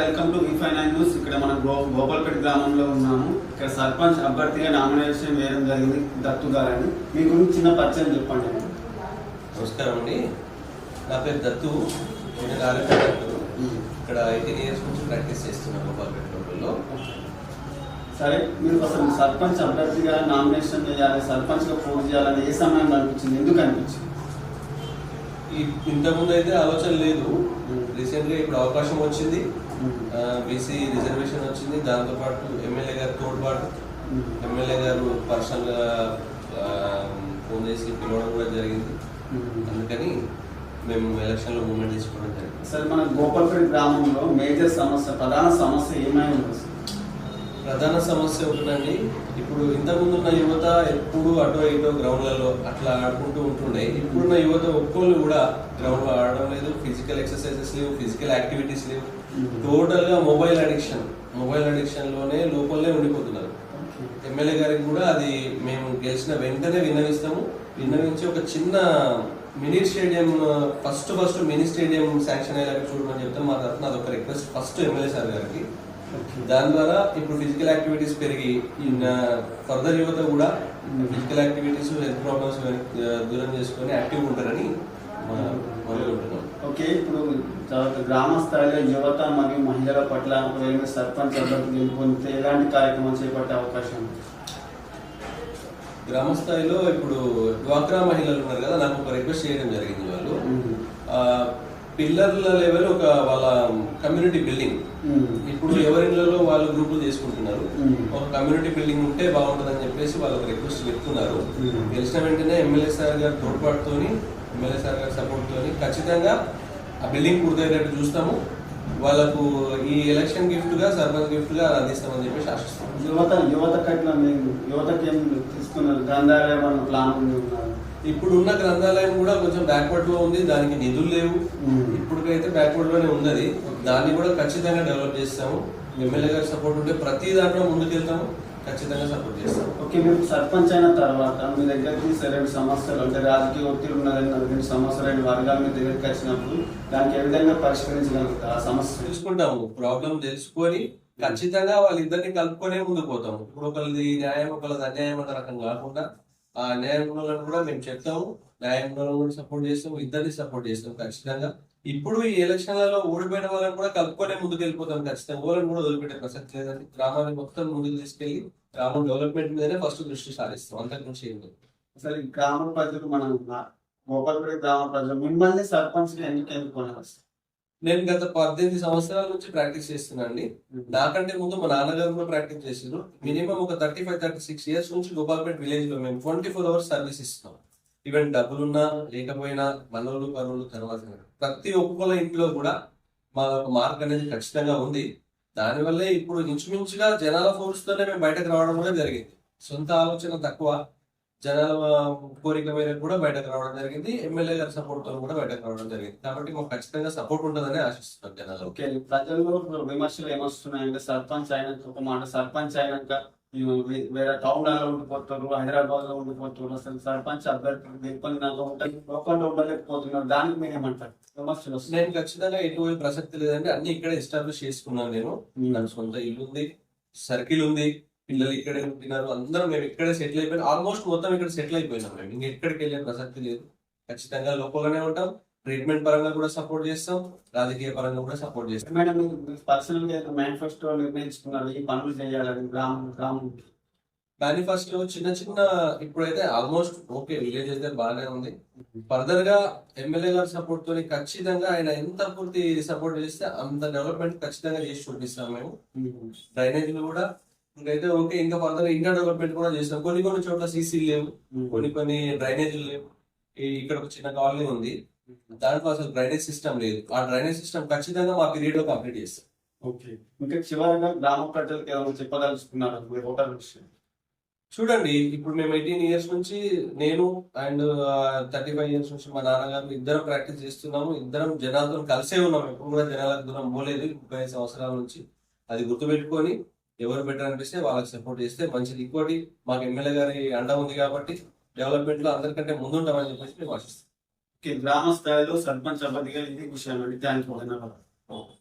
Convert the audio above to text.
Welcome to V news ఇక్కడ మనం go Gopalpet గ్రామంలో ఉన్నాము. ఇక్కడ సర్పంచ్ అభ్యర్థిగా నామినేషన్ వేయడం జరిగింది దత్తు గారని. మీ గురించి చిన్న పరిచయం చెప్పండి. నమస్కారం అండి. నా పేరు దత్తు. నేను ఇక్కడ ఎయిటీన్ ఇయర్స్ నుంచి ప్రాక్టీస్ చేస్తున్నాను గోపాల్పేట లోకల్లో సరే మీరు అసలు సర్పంచ్ అభ్యర్థిగా నామినేషన్ వేయాలి సర్పంచ్గా పోటీ చేయాలని ఏ సమయంలో అనిపించింది? ఎందుకు అనిపించింది? ఇంతకుముందు అయితే ఆలోచన లేదు. రీసెంట్గా ఇప్పుడు అవకాశం వచ్చింది. బీసీ రిజర్వేషన్ వచ్చింది. దాంతోపాటు ఎమ్మెల్యే గారు తోడ్పాటు. ఎమ్మెల్యే గారు పర్సనల్గా ఫోన్ చేసి పిలవడం కూడా జరిగింది. అందుకని మేము ఎలక్షన్లో మూమెంట్ తీసుకోవడం జరిగింది. అసలు మన గోపాల్పేట గ్రామంలో మేజర్ సమస్య ప్రధాన సమస్య ఏమై ఉంది? ప్రధాన సమస్య ఒకటండి ఇప్పుడు ఇంతకుముందు ఉన్న యువత ఎప్పుడు అటో ఇటో గ్రౌండ్లలో అట్లా ఆడుకుంటూ ఉంటుండే. ఇప్పుడున్న యువత ఒక్కళ్ళు కూడా గ్రౌండ్లో ఆడడం లేదు. ఫిజికల్ ఎక్సర్సైజెస్ లేవు ఫిజికల్ యాక్టివిటీస్ లేవు. టోటల్గా మొబైల్ అడిక్షన్ మొబైల్ అడిక్షన్లోనే లోపలనే ఉండిపోతున్నారు. ఎమ్మెల్యే గారికి కూడా అది మేము గెలిచిన వెంటనే విన్నవిస్తాము. విన్నవించి ఒక చిన్న mini stadium first first mini stadium sanction అయ్యేలాగా చూడమని చెప్తాం మా తరఫున అదొక రిక్వెస్ట్ ఫస్ట్ ఎమ్మెల్యే సార్ గారికి. దాని ద్వారా ఇప్పుడు ఫిజికల్ యాక్టివిటీస్ పెరిగి ఫర్దర్ యువత కూడా ఫిజికల్ యాక్టివిటీస్ హెల్త్ ప్రాబ్లమ్స్ దూరం చేసుకొని యాక్టివ్ ఉంటారని మొదలుకుంటున్నాం ఓకే ఇప్పుడు తర్వాత గ్రామ స్థాయిలో యువత మరియు మహిళల పట్ల ఒకవేళ సర్పంచ్ అభ్యర్థి గెలుపొందితే ఎలాంటి కార్యక్రమం చేపట్టే అవకాశం? గ్రామ స్థాయిలో ఇప్పుడు డ్వాక్రా మహిళలు ఉన్నారు కదా నాకు ఒక రిక్వెస్ట్ చేయడం జరిగింది వాళ్ళు. పిల్లర్ల లెవెల్ ఒక వాళ్ళ కమ్యూనిటీ బిల్డింగ్. ఇప్పుడు ఎవరిళ్ళలో వాళ్ళు గ్రూపులు చేసుకుంటున్నారు. ఒక కమ్యూనిటీ బిల్డింగ్ ఉంటే బాగుంటుందని చెప్పేసి వాళ్ళు ఒక రిక్వెస్ట్ చెప్తున్నారు. గెలిచిన వెంటనే ఎమ్మెల్యే సార్ గారి తోడ్పాటుతోని ఎమ్మెల్యే సార్ గారి సపోర్ట్ తోని ఖచ్చితంగా ఆ బిల్డింగ్ పూర్తయ్యేటట్టు చూస్తాము. వాళ్ళకు ఈ ఎలక్షన్ గిఫ్ట్గా సర్పంచ్ గిఫ్ట్గా అందిస్తామని చెప్పేసి ఆశిస్తాము యువత యువత కట్ల మీరు యువతకి ఏం తీసుకున్నారు ఏమన్నా ప్లాన్ ఉంది ఉన్నారు ఇప్పుడు ఉన్న గ్రంథాలయం కూడా కొంచెం బ్యాక్వర్డ్లో ఉంది దానికి నిధులు లేవు. ఇప్పటికైతే బ్యాక్వర్డ్లోనే ఉన్నది. దాన్ని కూడా ఖచ్చితంగా డెవలప్ చేస్తాము. ఎమ్మెల్యే గారి సపోర్ట్ ఉంటే ప్రతి దాంట్లో ముందుకెళ్తాము. ఖచ్చితంగా సపోర్ట్ చేస్తాము. ఓకే మీరు సర్పంచ్ అయిన తర్వాత మీ దగ్గరికి సరైన సమస్యలు అంటే రాజకీయ ఒత్తిడి ఉన్నదని రెండు సమస్యలు రెండు వర్గాలు మీ దగ్గరికి వచ్చినప్పుడు దానికి ఏ విధంగా పరిష్కరించగలుగుతారు? ఆ సమస్య చూసుకుంటాము ప్రాబ్లం తెలుసుకొని ఖచ్చితంగా వాళ్ళిద్దరిని కలుపుకొనే ముందుకు పోతాము. ఇప్పుడు ఒకరిది న్యాయం ఒకరిది అన్యాయం అన్న రకం కాకుండా ఆ న్యాయం వాళ్ళని కూడా మేము చెప్తాము న్యాయం కూడా సపోర్ట్ చేస్తాము ఇద్దరిని సపోర్ట్ చేస్తాం ఖచ్చితంగా. ఇప్పుడు ఈ ఎలక్షన్లలో ఓడిపోయిన వాళ్ళని కూడా కలుపుకొనే ముందుకు వెళ్ళిపోతాం ఖచ్చితంగా. వాళ్ళని కూడా వదిలిపెట్టే ప్రసక్తి లేదండి. గ్రామాన్ని మొత్తం ముందుకు తీసుకెళ్ళి గ్రామం డెవలప్మెంట్ మీదనే ఫస్ట్ దృష్టి సారిస్తాం. అంతకు నుంచి ఏం లేదు. అసలు గ్రామ ప్రజలు మనం గోపాలపేట గ్రామ ప్రజలు మిమ్మల్ని సర్పంచ్ ఎందుకు కొనవచ్చు నేను గత పద్దెనిమిది సంవత్సరాల నుంచి ప్రాక్టీస్ చేస్తున్నానండి. నాకంటే ముందు మా నాన్నగారు కూడా ప్రాక్టీస్ చేసిండ్రు మినిమం ఒక thirty five thirty six years నుంచి గోపాల్పేట్ విలేజ్లో మేము ట్వంటీ ఫోర్ అవర్స్ సర్వీస్ ఇస్తున్నాం. ఈవెన్ డబ్బులున్నా లేకపోయినా మనోళ్ళు పనులు తర్వాత ప్రతి ఒక్కళ్ళ ఇంట్లో కూడా మా మార్క్ అనేది ఖచ్చితంగా ఉంది. దానివల్లే ఇప్పుడు ఇంచుమించుగా జనాల ఫోర్స్ తోనే మేము బయటకు రావడం కూడా జరిగింది. సొంత ఆలోచన తక్కువ. జనాల కోరిక మేరకు కూడా బయటకు రావడం జరిగింది. ఎమ్మెల్యే గారి సపోర్ట్తో కూడా బయటకు రావడం జరిగింది. కాబట్టి మాకు ఖచ్చితంగా సపోర్ట్ ఉంటుందని ఆశిస్తున్నాం జనాలు. ఓకే ప్రజల్లో విమర్శలు ఏమొస్తున్నాయంటే సర్పంచ్ అయినాక ఒక మాట సర్పంచ్ అయినాక వేరే టౌన్లో ఉండిపోతారు హైదరాబాద్లో ఉండిపోతారు అసలు సర్పంచ్ అభ్యర్థులు గెలుపొందినాక ఉంటారు లోకల్లో ఉండలేకపోతున్నారు. దానికి మీరేమంటారు విమర్శలు వస్తున్నాయి. నేను ఖచ్చితంగా ఎటువంటి ప్రసక్తి లేదంటే అన్ని ఇక్కడే ఎస్టాబ్లిష్ చేసుకున్నాను నేను. నాకు సొంత ఇల్లు ఉంది సర్కిల్ ఉంది పిల్లలు ఇక్కడే ఉంటున్నారు అందరం మేము ఇక్కడే సెటిల్ అయిపోయినాం ఆల్మోస్ట్ మొత్తం ఇక్కడ సెటిల్ అయిపోయినాం మేము. ఇంక ఎక్కడికి వెళ్ళే ప్రసక్తి లేదు. ఖచ్చితంగా లోపలనే ఉంటాం ట్రీట్మెంట్ పరంగా కూడా సపోర్ట్ చేస్తాం రాజకీయ పరంగా కూడా సపోర్ట్ చేస్తాం. మేడం పర్సనల్గా మేనిఫెస్టో నిర్ణయించుకున్నారు ఈ పనులు చేయాలని గ్రామం గ్రామం. మేనిఫెస్టో చిన్న చిన్న ఇప్పుడైతే ఆల్మోస్ట్ ఓకే విలేజ్ అయితే బాగానే ఉంది. ఫర్దర్గా ఎమ్మెల్యే గారి సపోర్ట్ తోని ఖచ్చితంగా ఆయన ఎంత పూర్తి సపోర్ట్ చేస్తే అంత డెవలప్మెంట్ ఖచ్చితంగా చేసి చూపిస్తాం మేము. డ్రైనేజీలు కూడా ఇంకైతే ఓకే ఇంకా ఫర్దర్ ఇంకా డెవలప్మెంట్ కూడా చేస్తాం కొన్ని కొన్ని చోట్ల సీసీ లేవు కొన్ని కొన్ని డ్రైనేజీలు లేవు. ఇక్కడ ఒక చిన్న కాలనీ ఉంది. దాంట్లో అసలు డ్రైనేజ్ సిస్టమ్ లేదు. ఆ డ్రైనేజ్ సిస్టమ్ ఖచ్చితంగా మా పీరియడ్లో కంప్లీట్ చేస్తాం. ఓకే. ఇంకా చివరిగా గ్రామ ప్రజలకు ఏమైనా చెప్పదలుచుకున్నారు? మీరు ఓటర్ విషయం. చూడండి ఇప్పుడు మేము ఎయిటీన్ ఇయర్స్ నుంచి నేను అండ్ థర్టీ ఫైవ్ ఇయర్స్ నుంచి మా నాన్నగారు ఇద్దరం ప్రాక్టీస్ చేస్తున్నాము. ఇద్దరం జనాలతో కలిసే ఉన్నాం. ఎప్పుడు కూడా జనాలకు దూరం పోలేదు. ముప్పై ఐదు సంవత్సరాల నుంచి. అది గుర్తుపెట్టుకొని ఎవరు బెటర్ అనిపిస్తే వాళ్ళకి సపోర్ట్ చేస్తే మంచిది. ఇంకోటి మాకు ఎమ్మెల్యే గారి అండ ఉంది కాబట్టి డెవలప్మెంట్లో అందరికంటే ముందుంటామని చెప్పేసి మేము ఆశిస్తాం ఓకే గ్రామ స్థాయిలో సర్పంచ్ అభ్యర్థిగా ఇది విషయం అండి థ్యాంక్ యూ